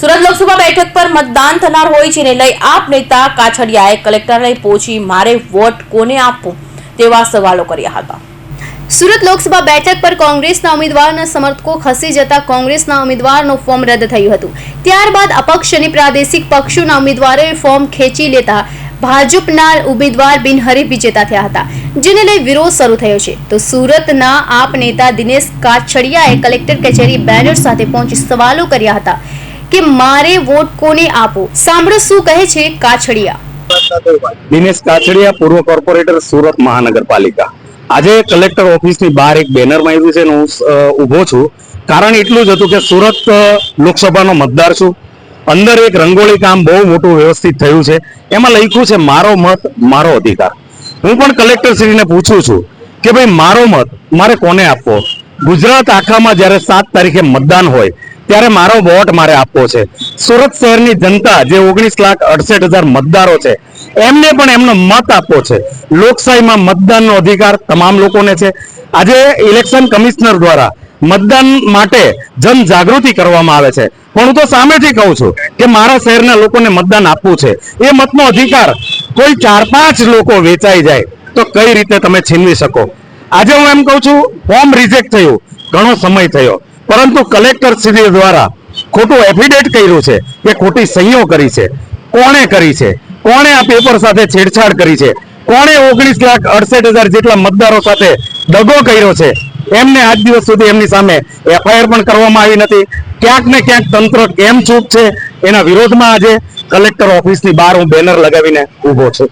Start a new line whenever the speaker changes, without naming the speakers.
સુરત લોકસભા બેઠક પર મતદાન થનાર હોય છે લઈ આપ નેતા કાછડિયાએ કલેક્ટરને પહોંચી મારે વોટ કોને આપવો તેવા સવાલો કર્યા હતા. સુરત લોકસભા બેઠક પર કોંગ્રેસના ઉમેદવારના સમર્થકો ખસી જતા કોંગ્રેસના ઉમેદવારનું ફોર્મ રદ થયું હતું. ત્યારબાદ અપક્ષ અને પ્રાદેશિક પક્ષોના ઉમેદવારોએ ફોર્મ ખેંચી લેતા ભાજપના ઉમેદવાર બિનહરીફ વિજેતા થયા હતા, જેને લઈ વિરોધ શરૂ થયો છે. તો સુરતના આપ નેતા દિનેશ કાછડિયાએ કલેક્ટર કચેરી બેનર સાથે પહોંચી સવાલો કર્યા હતા. કે મારે વોટ કોને આપો? સાંભળો શું કહે છે કાછડિયા.
દિનેશ કાછડિયા, પૂર્વ કોર્પોરેટર, સુરત મહાનગરપાલિકા. આજે કલેક્ટર ઓફિસની બહાર એક બેનર માર્યું છે હું ઊભો છું. કારણ એટલું જ હતું કે સુરત લોકસભાનો મતદાર છું. અંદર એક રંગોળી કામ બહુ મોટું વ્યવસ્થિત થયું છે. એમાં લખ્યું છે, મારો મત, મારો અધિકાર. હું પણ કલેક્ટર શ્રીને પૂછું છું કે ભાઈ, મારો મત, મારે કોને આપવો? ગુજરાત આખામાં જ્યારે સાત તારીખે મતદાન હોય ત્યારે મારો વોટ મારે આપવો છે. સુરત શહેરની જનતા જે ઓગણીસ લાખ અડસઠ હજાર મતદારો છે, એમને પણ એમનો મત આપવો છે. લોકશાહીમાં મતદાનનો અધિકાર તમામ લોકોને છે. આજે ઇલેક્શન કમિશનર દ્વારા મતદાન માટે જન જાગૃતિ કરવામાં આવે છે. પણ હું તો સામેથી કહું છું કે મારા શહેરના લોકોને મતદાન આપવું છે. એ મતનો અધિકાર કોઈ ચાર પાંચ લોકો વેચાઈ જાય, તો કઈ રીતે તમે છીનવી શકો? આજે હું એમ કહું છું, ફોર્મ રિજેક્ટ થયું. ઘણો સમય થયો. પરંતુ કલેક્ટર શ્રી દ્વારા ખોટું એફિડેટ કર્યું છે કે ખોટી સહીઓ કરી છે. કોણે કરી છે? કોણે આ પેપર સાથે છેડછાડ કરી છે? કોણે ઓગણીસ લાખ અડસઠ હજાર જેટલા મતદારો સાથે દગો કર્યો છે? એમને આજ દિવસ સુધી એમની સામે એફઆઈઆર પણ કરવામાં આવી નથી. ક્યાંક ને ક્યાંક તંત્ર કેમ ચૂપ છે? એના વિરોધમાં આજે કલેક્ટર ઓફિસની બહાર હું બેનર લગાવીને ઊભો છું.